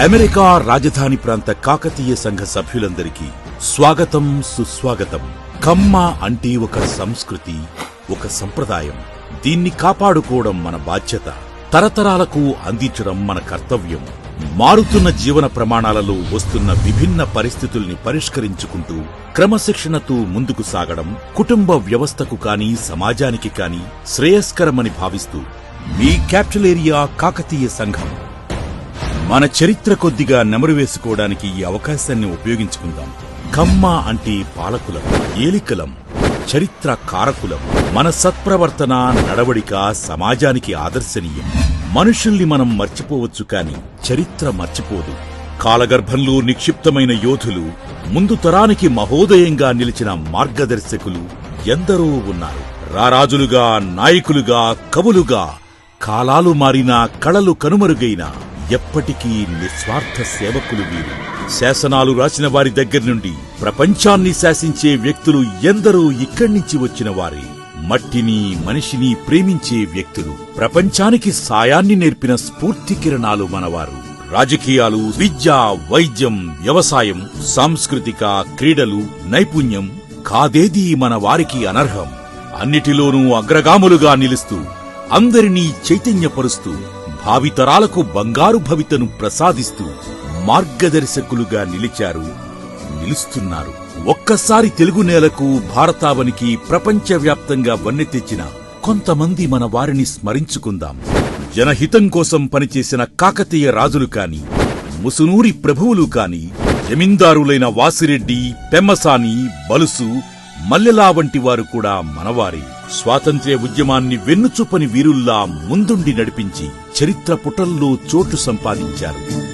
America రాజధాని ప్రాంత కాకతీయ సంఘ సభ్యులందరికీ స్వాగతం సుస్వాగతం. కమ్మ అంటే ఒక సంస్కృతి ఒక సంప్రదాయం. దీన్ని కాపాడుకోవడం మన బాధ్యత. తరతరాలకు అందించడం మన కర్తవ్యం. మారుతున్న జీవన ప్రమాణాలలో వస్తున్న విభిన్న పరిస్థితుల్ని పరిష్కరించుకుంటూ క్రమశిక్షణతో ముందుకు సాగడం కుటుంబ వ్యవస్థకు కానీ సమాజానికి కానీ శ్రేయస్కరమని భావిస్తూ మీ క్యాపిటల్ ఏరియా కాకతీయ సంఘం. మన చరిత్ర కొద్దిగా నెమరు వేసుకోవడానికి ఈ అవకాశాన్ని ఉపయోగించుకుందాం. కమ్మ అంటే పాలకులం ఏలికలం చరిత్ర కారకులం. మన సత్ప్రవర్తన నడవడిక సమాజానికి ఆదర్శనీయం. మనుషుల్ని మనం మర్చిపోవచ్చు కాని చరిత్ర మర్చిపోదు. కాలగర్భంలో నిక్షిప్తమైన యోధులు ముందు తరానికి మహోదయంగా నిలిచిన మార్గదర్శకులు ఎందరో ఉన్నారు. రారాజులుగా నాయకులుగా కవులుగా కాలాలు మారినా కళలు కనుమరుగైనా ఎప్పటికీ నిస్వార్థ సేవకులు వీరు. శాసనాలు రాసిన వారి దగ్గర నుండి ప్రపంచాన్ని శాసించే వ్యక్తులు ఎందరో ఇక్కడి నుంచి వచ్చిన వారే. మట్టిని మనిషిని ప్రేమించే వ్యక్తులు. ప్రపంచానికి సాయాన్ని నేర్పిన స్ఫూర్తి కిరణాలు మనవారు. రాజకీయాలు విద్య వైద్యం వ్యవసాయం సాంస్కృతిక క్రీడలు నైపుణ్యం కాదేదీ మన వారికి అనర్హం. అన్నిటిలోనూ అగ్రగాములుగా నిలుస్తూ అందరినీ చైతన్యపరుస్తూ భావితరాలకు బంగారు భవితను ప్రసాదిస్తూ మార్గదర్శకులుగా నిలిచారు నిలుస్తున్నారు. ఒక్కసారి తెలుగు నేలకు భారతావనికి ప్రపంచవ్యాప్తంగా వన్నె తెచ్చిన కొంతమంది మన వారిని స్మరించుకుందాం. జనహితం కోసం పనిచేసిన కాకతీయ రాజులు కాని ముసునూరి ప్రభువులు కాని జమీందారులైన వాసిరెడ్డి పెమ్మసాని బలుసు మల్లెలా వంటి వారు కూడా మనవారి. స్వాతంత్ర్య ఉద్యమాన్ని వెన్నుచూపని వీరుల్లా ముందుండి నడిపించి చరిత్ర పుటల్లో చోటు సంపాదించారు.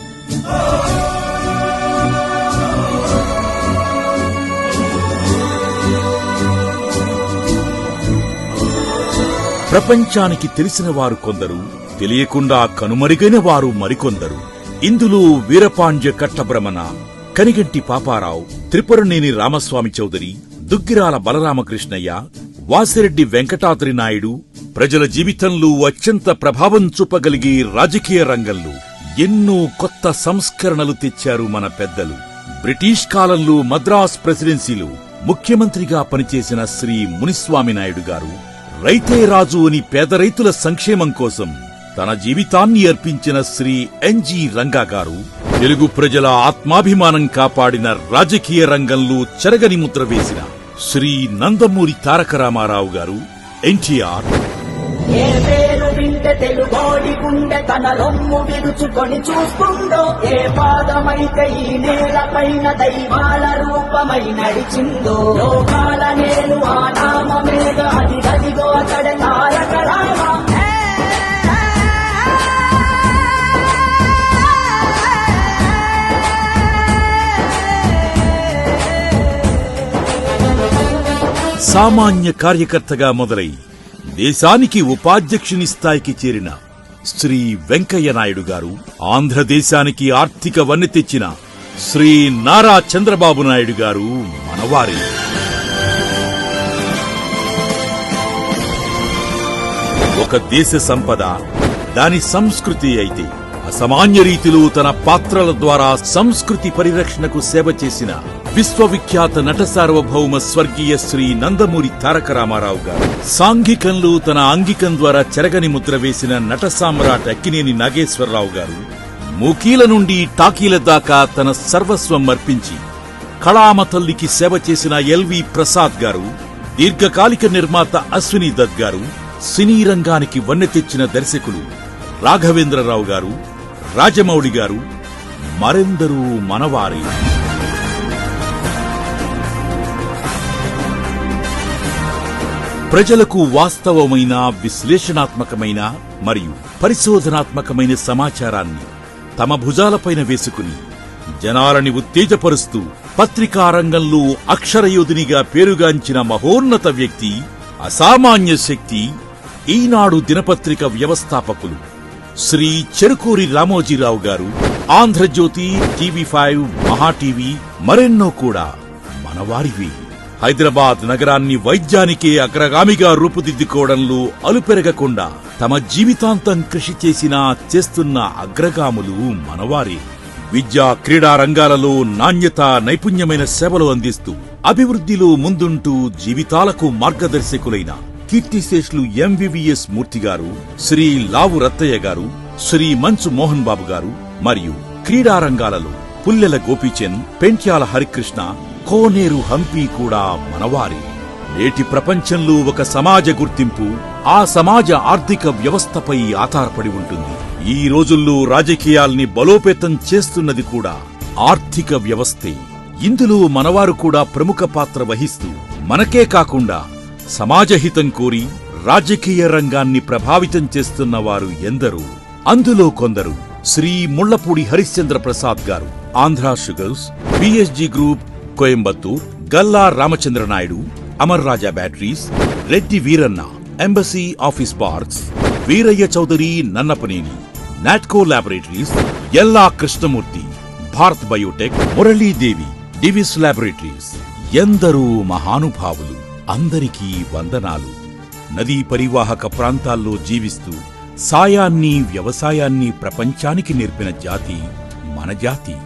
ప్రపంచానికి తెలిసిన వారు కొందరు తెలియకుండా కనుమరుగైన వారు మరికొందరు. ఇందులో వీరపాండ్య కట్టభ్రమణ కనిగంటి పాపారావు త్రిపురనేని రామస్వామి చౌదరి దుగ్గిరాల బలరామకృష్ణయ్య వాసిరెడ్డి వెంకటాద్రి నాయుడు ప్రజల జీవితంలో అత్యంత ప్రభావం చూపగలిగే రాజకీయ రంగంలో ఎన్నో కొత్త సంస్కరణలు తెచ్చారు మన పెద్దలు. బ్రిటిష్ కాలంలో మద్రాస్ ప్రెసిడెన్సీలో ముఖ్యమంత్రిగా పనిచేసిన శ్రీ మునిస్వామి నాయుడు గారు రైతే రాజు అని పేద రైతుల సంక్షేమం కోసం తన జీవితాన్ని అర్పించిన శ్రీ ఎన్జి రంగా గారు తెలుగు ప్రజల ఆత్మాభిమానం కాపాడిన రాజకీయ రంగంలో చెరగని ముద్ర వేసిన శ్రీ నందమూరి తారక రామారావు గారు ఎన్టీఆర్. ఏ సామాన్య కార్యకర్తగా మొదలై దేశానికి ఉపాధ్యక్షుని స్థాయికి చేరిన శ్రీ వెంకయ్య నాయుడు గారు ఆంధ్రదేశానికి ఆర్థిక వన్నె తెచ్చిన శ్రీ నారా చంద్రబాబు నాయుడు గారు మనవారి. ఒక దేశ సంపద దాని సంస్కృతి అయితే అసామాన్య రీతిలో తన పాత్రల ద్వారా సంస్కృతి పరిరక్షణకు సేవ చేసిన విశ్వవిఖ్యాత నట సార్వభౌమ స్వర్గీయ శ్రీ నందమూరి తారక రామారావు గారు. సాంఘికంలో తన ఆంగికం ద్వారా చెరగని ముద్ర వేసిన నట సామ్రాట్ అక్కినేని నాగేశ్వరరావు గారు ముఖీల నుండి టాకీల దాకా తన సర్వస్వం అర్పించి కళామ తల్లికి సేవ చేసిన ఎల్వి ప్రసాద్ గారు దీర్ఘకాలిక నిర్మాత అశ్విని దత్ గారు సినీ రంగానికి వన్నె తెచ్చిన దర్శకులు రాఘవేంద్రరావు గారు రాజమౌళి గారు మరెందరూ మనవారే. ప్రజలకు వాస్తవమైన విశ్లేషణాత్మకమైన మరియు పరిశోధనాత్మకమైన సమాచారాన్ని తమ భుజాలపైన వేసుకుని జనాలని ఉత్తేజపరుస్తూ పత్రికా రంగంలో అక్షరయోధునిగా పేరుగాంచిన మహోన్నత వ్యక్తి అసామాన్య శక్తి ఈనాడు దినపత్రిక వ్యవస్థాపకులు శ్రీ చెరుకూరి రామోజీరావు గారు ఆంధ్రజ్యోతి టీవీ ఫైవ్ మహాటీవీ మరెన్నో కూడా మనవారివి. హైదరాబాద్ నగరాన్ని వైద్యానికి అగ్రగామిగా రూపుదిద్దుకోవడంలో అలుపెరగకుండా తమ జీవితాంతం కృషి చేసిన చేస్తున్న అగ్రగాములు మనవారే. విద్యా క్రీడా రంగాలలో నాణ్యత నైపుణ్యమైన సేవలు అందిస్తూ అభివృద్ధిలో ముందుంటూ జీవితాలకు మార్గదర్శకులైన కీర్తిశేషులు ఎంవివిఎస్ మూర్తి గారు శ్రీ లావు రత్తయ్య గారు శ్రీ మంచు మోహన్ బాబు గారు మరియు క్రీడా రంగాలలో పుల్లెల గోపీచంద్ పెంట్యాల హరికృష్ణ కోనేరు హంపి కూడా మనవారి. నేటి ప్రపంచంలో ఒక సమాజ గుర్తింపు ఆ సమాజ ఆర్థిక వ్యవస్థపై ఆధారపడి ఉంటుంది. ఈ రోజుల్లో రాజకీయాల్ని బలోపేతం చేస్తున్నది కూడా ఆర్థిక వ్యవస్థే. ఇందులో మనవారు కూడా ప్రముఖ పాత్ర వహిస్తూ మనకే కాకుండా సమాజహితం కోరి రాజకీయ రంగాన్ని ప్రభావితం చేస్తున్న వారు ఎందరో. అందులో కొందరు శ్రీ ముళ్ళపూడి హరిశ్చంద్ర ప్రసాద్ గారు. Andhra sugars BSG group Coimbatore Galla Ramachandra Naidu Amara Raja Batteries Reddy Veeranna Embassy Office Parks Veeraiah Chowdary Nannapaneni Natco laboratories ఎల్లా కృష్ణమూర్తి భారత్ బయోటెక్ మురళీదేవి డివిస్ ల్యాబొరేటరీస్. ఎందరూ మహానుభావులు అందరికీ వందనాలు. నదీ పరివాహక ప్రాంతాల్లో జీవిస్తూ సాయాన్ని వ్యవసాయాన్ని ప్రపంచానికి నేర్పిన జాతి మన జాతి.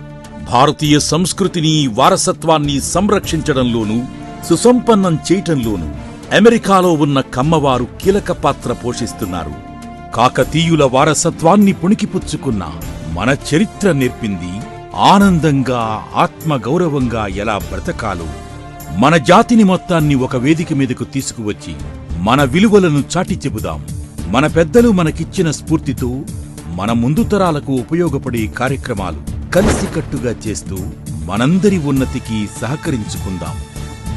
భారతీయ సంస్కృతిని వారసత్వాన్ని సంరక్షించడంలోనూ సుసంపన్నం చేయటంలోనూ అమెరికాలో ఉన్న కమ్మవారు కీలక పాత్ర పోషిస్తున్నారు. కాకతీయుల వారసత్వాన్ని పుణికిపుచ్చుకున్న మన చరిత్ర నేర్పింది ఆనందంగా ఆత్మగౌరవంగా ఎలా బ్రతకాలో మన జాతిని మొత్తాన్ని ఒక వేదిక మీదకు తీసుకువచ్చి మన విలువలను చాటి చెబుదాం. మన పెద్దలు మనకిచ్చిన స్ఫూర్తితో మన ముందు తరాలకు ఉపయోగపడే కార్యక్రమాలు కలిసికట్టుగా చేస్తూ మనందరి ఉన్నతికి సహకరించుకుందాం.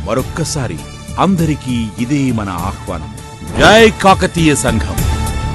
మరొక్కసారి అందరికీ ఇదే మన ఆహ్వానం. జై కాకతీయ సంఘం.